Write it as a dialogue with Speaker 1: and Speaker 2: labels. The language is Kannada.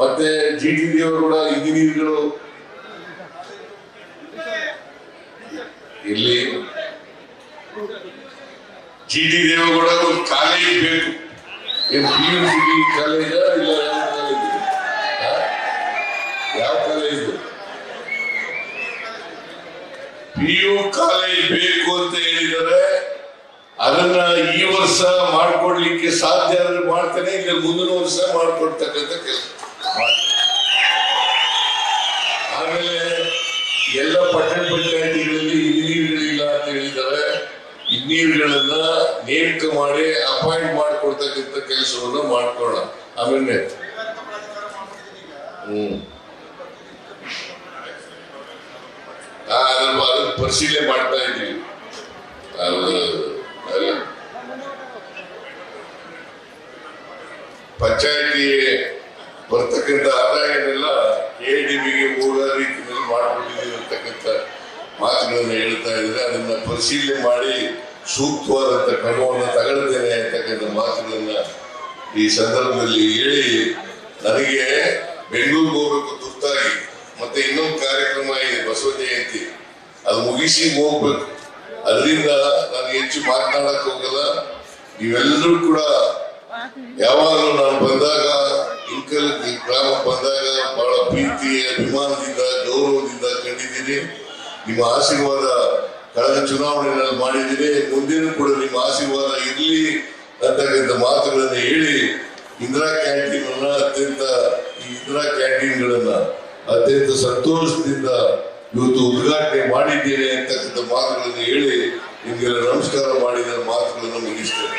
Speaker 1: ಮತ್ತೆ ಜಿ ಟಿ ಕೂಡ ಇಂಜಿನಿಯರ್ಗಳು. ಇಲ್ಲಿ ಜಿ ಟಿ ದೇವೇಗೌಡ ಒಂದು ಕಾಲೇಜ್ ಬೇಕು. ಏನ್ ಪಿ ಯು ಸಿ ಕಾಲೇಜ ಇಲ್ಲ ಯಾವ ಕಾಲೇಜ್ ಪಿ ಯು ಕಾಲೇಜ್ ಬೇಕು ಅಂತ ಹೇಳಿದರೆ ಅದನ್ನ ಈ ವರ್ಷ ಮಾಡ್ಕೊಡ್ಲಿಕ್ಕೆ ಸಾಧ್ಯ ಆದ್ರೆ ಮಾಡ್ತೇನೆ, ಇಲ್ಲ ಮುಂದಿನ ವರ್ಷ ಮಾಡ್ಕೊಡ್ತಕ್ಕಂಥ ಕೆಲಸ. ಆಮೇಲೆ ಎಲ್ಲ ಪಟ್ಟಣ ಪಂಚಾಯತಿಗಳಲ್ಲಿ ಇಂಜಿನಿಯರ್ಗಳಿಲ್ಲ ಅಂತ ಹೇಳಿದ್ದಾರೆ. ಇಂಜಿನಿಯರ್ಗಳನ್ನ ನೇಮಕ ಮಾಡಿ ಅಪಾಯಿಂಟ್ ಮಾಡಿಕೊಡ್ತಕ್ಕಂಥ ಕೆಲಸವನ್ನು ಮಾಡ್ಕೊಳ್ಳೋಣ. ಆಮೇಲೆ ಹ್ಮ್. ಅದನ್ನ ಪರಿಶೀಲನೆ ಮಾಡ್ತಾ ಇದ್ದೀವಿ ಪಂಚಾಯತಿ ಬರ್ತಕ್ಕಂಥ ಆದಾಯನೆಲ್ಲ ಎ ಡಿ ಬಿಗೆ ಮೂಲ ರೀತಿಯಲ್ಲಿ ಮಾಡಿಕೊಂಡಿದ್ದೀವಿ ಅಂತಕ್ಕಂಥ ಮಾತುಗಳನ್ನು ಹೇಳ್ತಾ ಇದ್ರೆ ಅದನ್ನ ಪರಿಶೀಲನೆ ಮಾಡಿ ಸೂಕ್ತವಾದಂತ ಕ್ರಮವನ್ನು ತಗೊಳ್ತೇನೆ ಅಂತಕ್ಕಂಥ ಮಾತುಗಳನ್ನ ಈ ಸಂದರ್ಭದಲ್ಲಿ ಹೇಳಿ ನನಗೆ ಬೆಂಗಳೂರಿಗೆ ಹೋಗ್ಬೇಕು ತುರ್ತಾಗಿ, ಮತ್ತೆ ಇನ್ನೊಂದು ಕಾರ್ಯಕ್ರಮ ಇದೆ ಬಸವ ಜಯಂತಿ. ಅದು ಮುಗಿಸಿ ಹೋಗ್ಬೇಕು. ಅದರಿಂದ ನಾನು ಹೆಚ್ಚು ಮಾತನಾಡಕ್ ಹೋಗಲ್ಲ. ನೀವೆಲ್ಲರೂ ಕೂಡ ಯಾವಾಗಲೂ ನಾನು ಪ್ರೀತಿ ಅಭಿಮಾನದಿಂದ ಗೌರವದಿಂದ ಕಂಡಿದ್ದೀನಿ. ನಿಮ್ಮ ಆಶೀರ್ವಾದ ಕಳೆದ ಚುನಾವಣೆಗಳಲ್ಲಿ ಮಾಡಿದ್ದೀನಿ. ಮುಂದಿನ ಕೂಡ ನಿಮ್ಮ ಆಶೀರ್ವಾದ ಇರಲಿ ಅಂತಕ್ಕಂಥ ಮಾತುಗಳನ್ನು ಹೇಳಿ ಇಂದಿರಾ ಕ್ಯಾಂಟೀನ್ ಅನ್ನ ಅತ್ಯಂತ, ಈ ಇಂದಿರಾ ಕ್ಯಾಂಟೀನ್ಗಳನ್ನ ಅತ್ಯಂತ ಸಂತೋಷದಿಂದ ಇವತ್ತು ಉದ್ಘಾಟನೆ ಮಾಡಿದ್ದೇನೆ ಅಂತಕ್ಕಂಥ ಮಾತುಗಳನ್ನು ಹೇಳಿ ನಿಮಗೆಲ್ಲ ನಮಸ್ಕಾರ ಮಾಡಿದ ಮಾತುಗಳನ್ನು ಮುಗಿಸ್ತೇನೆ.